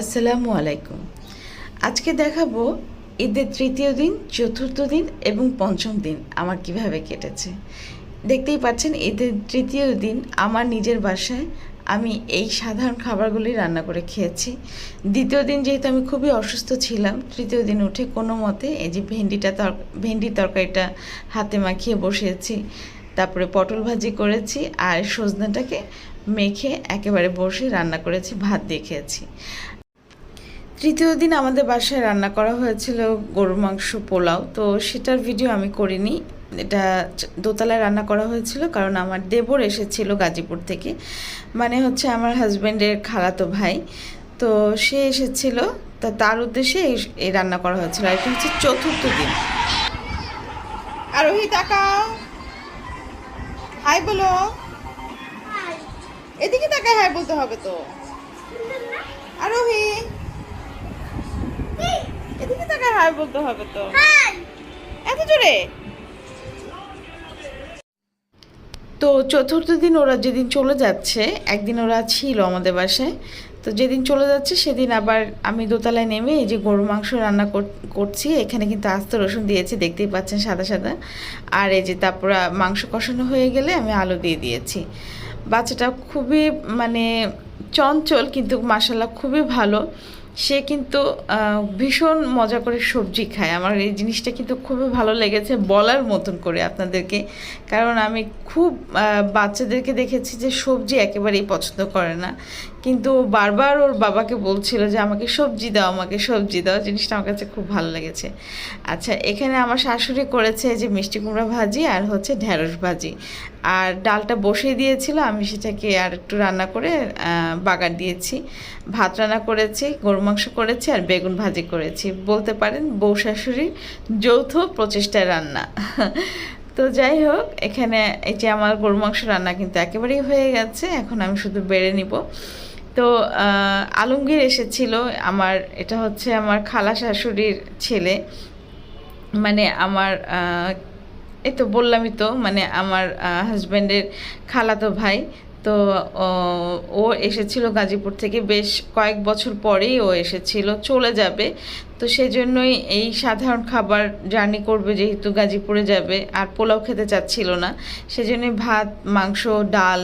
আসসালামু আলাইকুম। আজকে দেখাবো ঈদের তৃতীয় দিন, চতুর্থ দিন এবং পঞ্চম দিন আমার কীভাবে কেটেছে। দেখতেই পাচ্ছেন, ঈদের তৃতীয় দিন আমার নিজের বাসায় আমি এই সাধারণ খাবারগুলি রান্না করে খেয়েছি। দ্বিতীয় দিন যেহেতু আমি খুবই অসুস্থ ছিলাম, তৃতীয় দিন উঠে কোনো মতে এই যে ভেন্ডিটা তর ভেন্ডির তরকারিটা হাতে মাখিয়ে বসিয়েছি, তারপরে পটল ভাজি করেছি আর সজনাটাকে মেখে একেবারে বসে রান্না করেছি, ভাত দিয়ে খেয়েছি। তৃতীয় দিন আমাদের বাসায় রান্না করা হয়েছিল গরুর মাংস পোলাও। তো সেটার ভিডিও আমি করিনি। এটা দোতলায় রান্না করা হয়েছিল কারণ আমার দেবর এসেছিল গাজীপুর থেকে। মানে হচ্ছে আমার হাজব্যান্ডের খালাতো ভাই। তো সে এসেছিল। তা তার উদ্দেশ্যে এই- এই রান্না করা হয়েছিল। আর এটা হচ্ছে চতুর্থ দিন। আরোহী তাকাও। হাই বলো। এদিকে তাকায় হাই বলতে হবে তো। আরোহী। হাই বলতে হবে তো। এত জোরে? তো চতুর্থ দিন ওরা যেদিন চলে যাচ্ছে একদিন ওরা ছিল আমাদের বাসায়। তো যেদিন চলে যাচ্ছে সেদিন আবার আমি দোতলায় নেমে এই যে গরু মাংস রান্না কর- করছি। এখানে কিন্তু আস্ত রসুন দিয়েছি দেখতেই পাচ্ছেন সাদা সাদা। আর এই যে তারপর মাংস কষানো হয়ে গেলে আমি আলু দিয়ে দিয়েছি। বাচ্চাটা খুবই মানে চঞ্চল কিন্তু মাসাল্লাহ খুবই ভালো। সে কিন্তু ভীষণ মজা করে সবজি খায়। আমার এই জিনিসটা কিন্তু খুবই ভালো লেগেছে বলার মতন করে আপনাদেরকে। কারণ আমি খুব বাচ্চাদেরকে দেখেছি যে সবজি একেবারেই পছন্দ করে না। কিন্তু বারবার ওর বাবাকে বলছিল যে, আমাকে সবজি দাও, আমাকে সবজি দাও। জিনিসটা আমার কাছে খুব ভালো লেগেছে। আচ্ছা এখানে আমার শাশুড়ি করেছে যে মিষ্টি কুমড়া ভাজি আর হচ্ছে ঢ্যাঁড়স ভাজি। আর ডালটা বসিয়ে দিয়েছিল, আমি সেটাকে আর একটু রান্না করে বাগার দিয়েছি। ভাত রান্না করেছি গরু মাংস করেছি আর বেগুন ভাজি করেছি। বলতে পারেন বউ শাশুড়ির যৌথ প্রচেষ্টায় রান্না। তো যাই হোক, এখানে এই যে আমার গরু মাংস রান্না কিন্তু একেবারেই হয়ে গেছে, এখন আমি শুধু বেড়ে নিব। তো আলমগীর এসেছিল, আমার, এটা হচ্ছে আমার খালা শাশুড়ির ছেলে। মানে আমার এই তো বললামই তো মানে আমার হাজব্যান্ডের খালাতো ভাই তো ও, এসেছিল গাজীপুর থেকে বেশ কয়েক বছর পরেই ও এসেছিল চলে যাবে। তো সেজন্যই এই সাধারণ খাবার জার্নি করবে যেহেতু গাজীপুরে যাবে আর পোলাও খেতে চাচ্ছিল না। সেজন্যই ভাত মাংস ডাল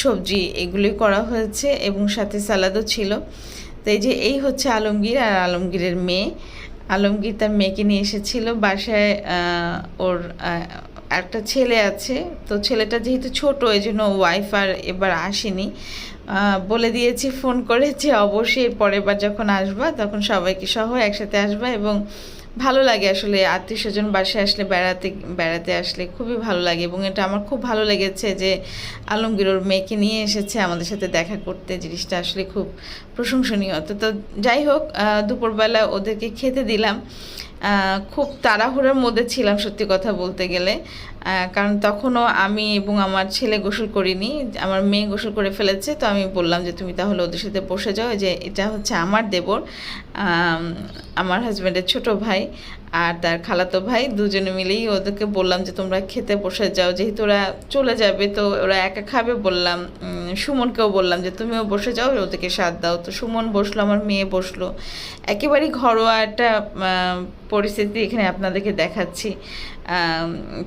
সবজি এগুলি করা হয়েছে এবং সাথে সালাদও ছিল। তো এই যে এই হচ্ছে আলমগীর আর আলমগীরের মেয়ে। আলমগীর তার মেয়েকে নিয়ে এসেছিল। বাসায় ওর একটা ছেলে আছে। তো ছেলেটা যেহেতু ছোট এই জন্য ওয়াইফ আর এবার আসেনি। বলে দিয়েছি ফোন করে যে, অবশ্যই পরের বার যখন আসবা, তখন সবাইকে সহ একসাথে আসবা এবং ভালো লাগে আসলে আত্মীয় স্বজন বাসায় আসলে বেড়াতে বেড়াতে আসলে খুবই ভালো লাগে এবং এটা আমার খুব ভালো লেগেছে যে আলমগীর ওর মেয়েকে নিয়ে এসেছে আমাদের সাথে দেখা করতে। জিনিসটা আসলে খুব প্রশংসনীয়। তো তো যাই হোক দুপুরবেলা ওদেরকে খেতে দিলাম। খুব তাড়াহুড়োর মধ্যে ছিলাম সত্যি কথা বলতে গেলে। কারণ তখনও আমি এবং আমার ছেলে গোসল করিনি, আমার মেয়ে গোসল করে ফেলেছে। তো আমি বললাম যে, তুমি তাহলে ওদের সাথে বসে যাও যে এটা হচ্ছে আমার দেবর। আমার হাজব্যান্ডের ছোট ভাই আর তার খালাতো ভাই, দুজনে মিলেই ওদেরকে বললাম যে, তোমরা খেতে বসে যাও। যেহেতু ওরা চলে যাবে, তো ওরা একা খাবে বললাম সুমনকেও বললাম যে, তুমিও বসে যাও, ওদেরকে স্বাদ দাও। তো সুমন বসল, আমার মেয়ে বসল। একেবারেই ঘরোয়া একটা পরিস্থিতি এখানে আপনাদেরকে দেখাচ্ছি।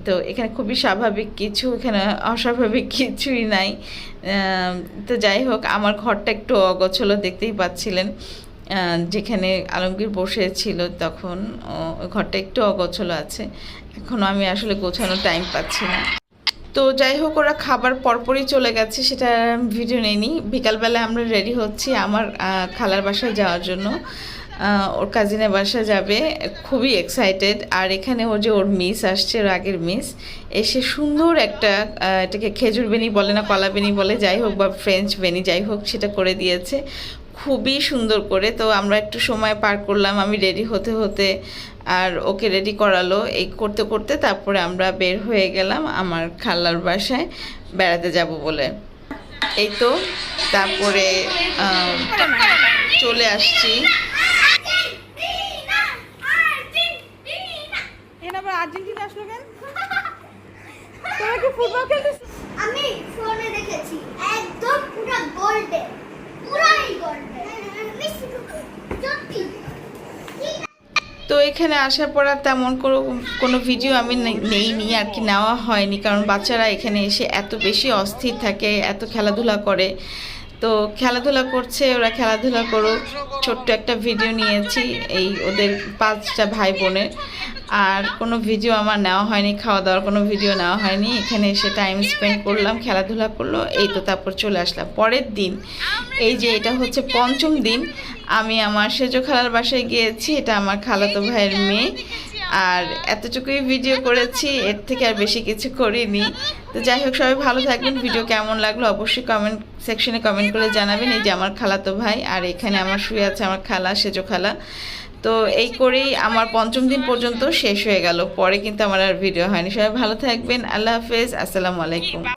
তো এখানে খুবই স্বাভাবিক কিছু, এখানে অস্বাভাবিক কিছুই নাই। তো যাই হোক, আমার ঘরটা একটু অগোছলো দেখতেই পাচ্ছিলেন। যেখানে আলমগীর বসেছিল তখন ও, ঘরটা একটু অগোছলো আছে। এখনও আমি আসলে গোছানোর টাইম পাচ্ছি না। তো যাই হোক ওরা খাবার পরপরই চলে গেছে সেটা ভিডিও নেইনি। বিকালবেলা আমরা রেডি হচ্ছি আমার খালার বাসায় যাওয়ার জন্য। ওর কাজিনের বাসা যাবে খুবই এক্সাইটেড আর এখানে ও যে ওর মিস আসছে ওর আগের মিস এসে সুন্দর একটা এটাকে খেজুর বেনি বলে না কলা বেনি বলে যাই হোক বা ফ্রেঞ্চ বেনি যাই হোক সেটা করে দিয়েছে। খুবই সুন্দর করে। তো আমরা একটু সময় পার করলাম আমি রেডি হতে হতে আর ওকে রেডি করালো। এই করতে করতে তারপরে আমরা বের হয়ে গেলাম আমার খালার বাসায় বেড়াতে যাব বলে। এই তো তারপরে চলে আসছি। আর্জেন্টিনা আসলো কেন? তোমরা কি ফুটবল খেলতে আমি ফোনে দেখেছি একদম পুরো গোল্ডেন তো এখানে আসার পর আর তেমন কোনো কোনো ভিডিও আমি নেইনি, আর কি নেওয়া হয়নি, কারণ বাচ্চারা এখানে এসে এত বেশি অস্থির থাকে, এত খেলাধুলা করে। তো খেলাধুলা করছে, ওরা খেলাধুলা করুক। ছোট্ট একটা ভিডিও নিয়েছি, এই ওদের পাঁচটা ভাই বোনের। আর কোনো ভিডিও আমার নেওয়া হয়নি, খাওয়া দাওয়ার কোনো ভিডিও নেওয়া হয়নি। এখানে এসে টাইম স্পেন্ড করলাম, খেলাধুলা করল, এই তো তারপর চলে আসলাম। পরের দিন, এই যে এটা হচ্ছে পঞ্চম দিন, আমি আমার সেজো খালার বাসায় গিয়েছি, এটা আমার খালাতো ভাইয়ের মেয়ে। আর এতটুকুই ভিডিও করেছি, এর থেকে আর বেশি কিছু করিনি। তো যাই হোক, সবাই ভালো থাকবেন। ভিডিও কেমন লাগল অবশ্যই কমেন্ট সেকশনে কমেন্ট করে জানাবেন। এই যে আমার খালাতো ভাই, আর এখানে আমার শুয়ে আছে আমার খালা, সেজো খালা। তো এই করেই আমার পঞ্চম দিন পর্যন্ত শেষ হয়ে গেল। পরে কিন্তু আমার আর ভিডিও হয়নি। সবাই ভালো থাকবেন। আল্লাহ হাফেজ। আসসালামু আলাইকুম।